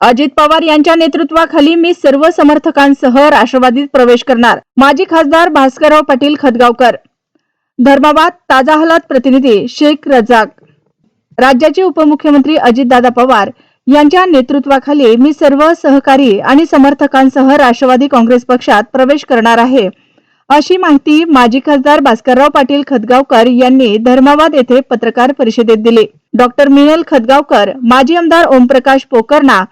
अजित पवार यांच्या नेतृत्वाखाली मी सर्व समर्थकांसह राष्ट्रवादीत प्रवेश करणार. माजी खासदार भास्करराव पाटील खदगावकर. धर्माबाद ताजा हालात प्रतिनिधी शेख रजाक राज्याचे उपमुख्यमंत्री अजितदादा पवार यांच्या नेतृत्वाखाली मी सर्व सहकारी आणि समर्थकांसह राष्ट्रवादी काँग्रेस पक्षात प्रवेश करणार आहे. अशी माहिती माजी खासदार भास्करराव पाटील खदगावकर यांनी धर्माबाद येथे पत्रकार परिषदेत दिली. डॉक्टर मिनल खदगावकर माजी आमदार ओमप्रकाश पोकरणा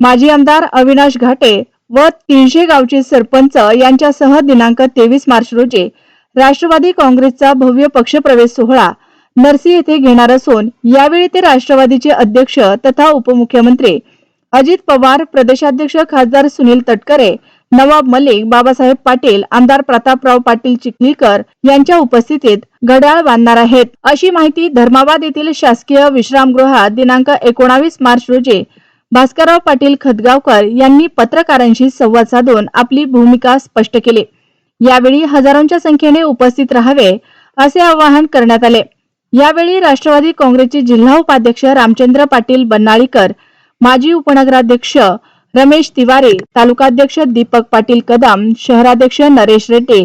माजी आमदार अविनाश घाटे व तीनशे गावचे सरपंच यांच्यासह दिनांक तेवीस मार्च रोजी राष्ट्रवादी काँग्रेसचा भव्य पक्षप्रवेश सोहळा नरसी येथे घेणार असून यावेळी ते राष्ट्रवादीचे अध्यक्ष तथा उपमुख्यमंत्री अजित पवार प्रदेशाध्यक्ष खासदार सुनील तटकरे नवाब मलिक बाबासाहेब पाटील आमदार प्रतापराव पाटील चिखलीकर यांच्या उपस्थितीत घड्याळ बांधणार आहेत. अशी माहिती धर्माबाद येथील शासकीय विश्रामगृहात दिनांक एकोणावीस मार्च रोजी भास्करराव पाटील खदगावकर यांनी पत्रकारांशी संवाद साधून आपली भूमिका स्पष्ट केली. यावेळी हजारोंच्या संख्येने उपस्थित राहावे असे आवाहन करण्यात आले. यावेळी राष्ट्रवादी काँग्रेसचे जिल्हा उपाध्यक्ष रामचंद्र पाटील बन्नाळीकर माजी उपनगराध्यक्ष रमेश तिवारी तालुकाध्यक्ष दीपक पाटील कदम शहराध्यक्ष नरेश रेड्डी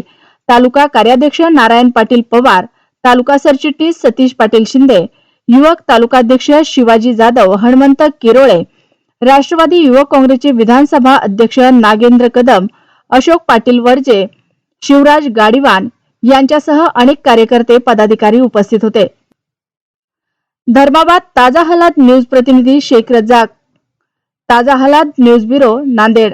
तालुका कार्याध्यक्ष नारायण पाटील पवार तालुका सरचिटणीस सतीश पाटील शिंदे युवक तालुकाध्यक्ष शिवाजी जाधव हनुमंत किरोळे राष्ट्रवादी युवक काँग्रेसचे विधानसभा अध्यक्ष नागेंद्र कदम अशोक पाटील वर्जे शिवराज गाडीवान यांच्यासह अनेक कार्यकर्ते पदाधिकारी उपस्थित होते. धर्माबाद ताजा हलात न्यूज प्रतिनिधी शेख रजाक ताजा हलात न्यूज ब्युरो नांदेड.